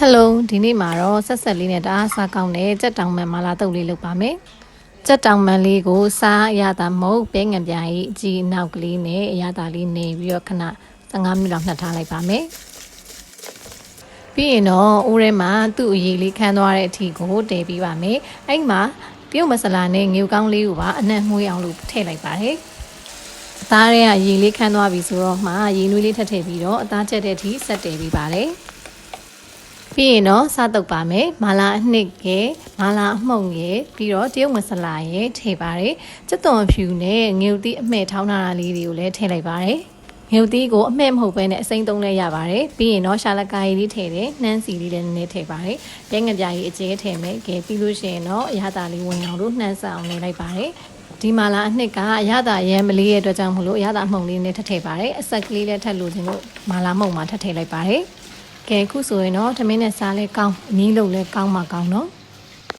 ဟယ်လိုဒီနေ့မှာတော့ဆက်ဆက်လေးနဲ့တအားစားကောင်းတဲ့ကြက်တောင်မှန်မလာတုပ်လေးလုပ်ပါမယ်ကြက်တောင်မှန်လေးကိုစားအရသာမဟုတ်ပဲငံပြားကြီးအကြီးနောက်ကလေးနဲ့အရသာလေးနေပြီးတော့ခဏ15မိနစ်လောက်နှက်ထားလိုက်ပါမယ်ပြီးရင်တော့အိုးထဲမှာသူ့အရေးလေးခန်းသွားတဲ့အထိကိုတည်ပြီးပါမယ်အဲ့မှာပြုတ်မဆလာနဲ့ငေကောင်းလေးကိုပါအနက်မှုအောင်လို့ထည့်လိုက်ပါတယ်အသားတွေကရေလေးခန်းသွားပြီဆိုတော့မှရေနွေးလေးထပ်ထည့်ပြီးတော့အသားချက်တဲ့အထိဆက်တည်ပြီးပါတယ် ပြီးရင်တော့စားတုပ်ပါမယ်မာလာအနှစ်ကဲမာလာအမှုန့်ရယ်ပြီးတော့တရုတ်မဆလာရယ်ထည့်ပါတယ်စက်သွန်ဖြူနဲ့ငေုတ်တိအမှဲ့ထောင်းထားတာလေးတွေကိုလည်းထည့်လိုက်ပါတယ်ငေုတ်တိကိုအမှဲ့မဟုတ်ဘဲနဲ့အစိမ့်သုံးလည်းရပါတယ်ပြီးရင်တော့ရှာလကာရီလေးထည့်တယ်နှမ်းစီလေးလည်းနည်းနည်းထည့်ပါတယ်ပြဲငပြားကြီးအကျဲထည့်မယ်ကဲပြီးလို့ရှိရင်တော့အရသာလေးဝင်အောင်လို့နှမ်းဆက်အောင်နေလိုက်ပါတယ်ဒီမာလာအနှစ်ကအရသာရဲမလေးရဲ့အတွက်ကြောင့်မလို့အရသာအမှုန့်လေးနဲ့ထည့်ထည့်ပါတယ်အဆက်ကလေးလည်းထည့်လို့ခြင်းလို့မာလာမှုန့်မှာထည့်ထည့်လိုက်ပါတယ် ကဲခုဆိုရင်တော့သမင်းနဲ့စားလဲကောင်းအနည်းလုံးလဲကောင်းမှကောင်းတော့